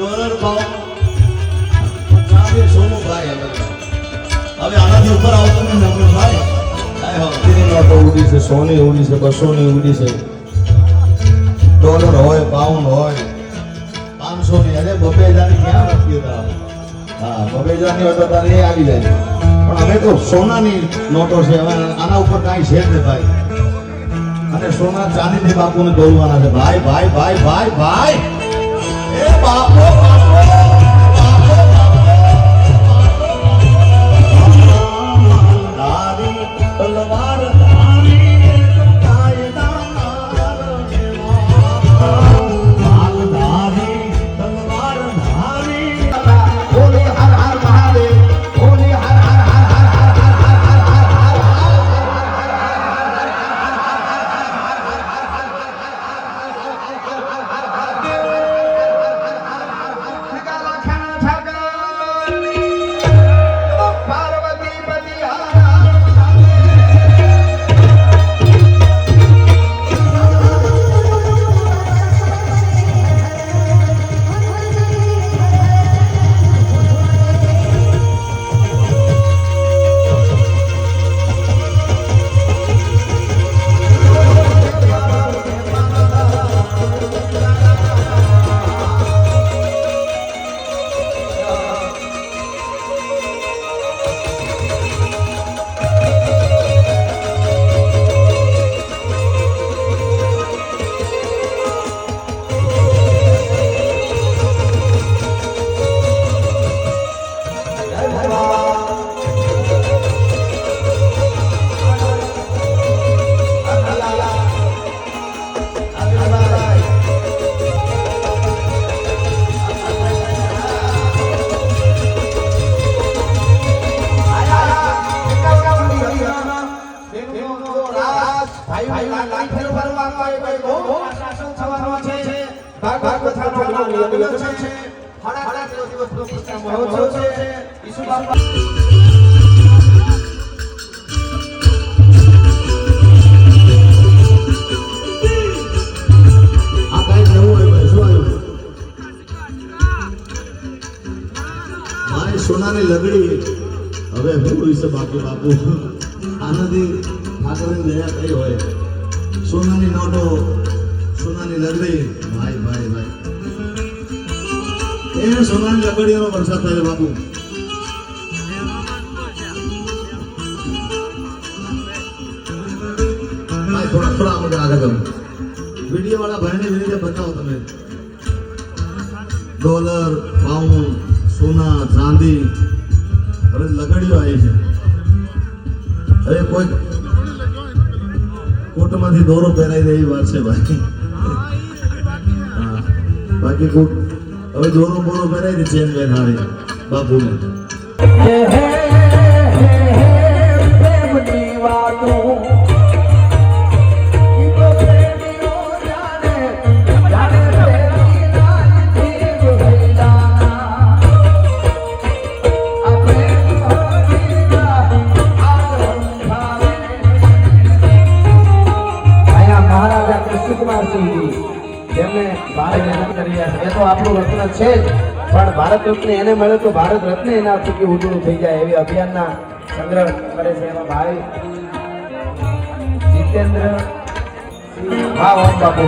Dollar ભાવ સોનું ભાઈ હવે. આનાથી ઉપર આવતો ભાઈ. ઉડી છે સોની ઉડી છે બસોની ઉડી છે. ડોલર હોય પાઉન્ડ હોય. પાંચસો ની અરે બબે હજારની ક્યાં નથી હા બબે હજારની હોય તો તારે એ આવી જાય. પણ હવે તો સોનાની નોટો છે. હવે આના ઉપર કાંઈ છે જ નહીં ભાઈ. અને સોના ચાંદીથી બાપુને દોરવાના છે. ભાઈ ભાઈ ભાઈ ભાઈ ભાઈ. Whoa, whoa, whoa. લાખ ફેરો ભરવાનો એ બહુ શાસન થવાનો સોનાની લગડી હવે ભૂલ વિશે બાકી બાપુ. આનાથી ઠાકોરની દયા થઈ હોય? સોનાની નોટો, સોનાની લગડી ભાઈ ભાઈ ભાઈ. એ સોનાની લગડીઓનો વરસાદ થયો બાપુ. બતાવો તમે. ડોલર, પાઉન્ડ, સોના, ચાંદી. હવે લગડીઓ આવી છે. હવે કોઈ કોટમાંથી દોરો પહેરાઈ દે એવી વાત છે બાકી. બાકી હવે દોરો બોરો પહેરાઈ દે ચેન બેન હારી, બાપુને તો આપણું રત્ન છે જ. પણ ભારત રત્ન એને મળે તો ભારત રત્ન એના ચૂકી ઉજળું થઈ જાય એવી અભિયાનના સંગ્રહ કરે છે એમાં ભાઈ. જીતેન્દ્ર હા ઓમ બાપુ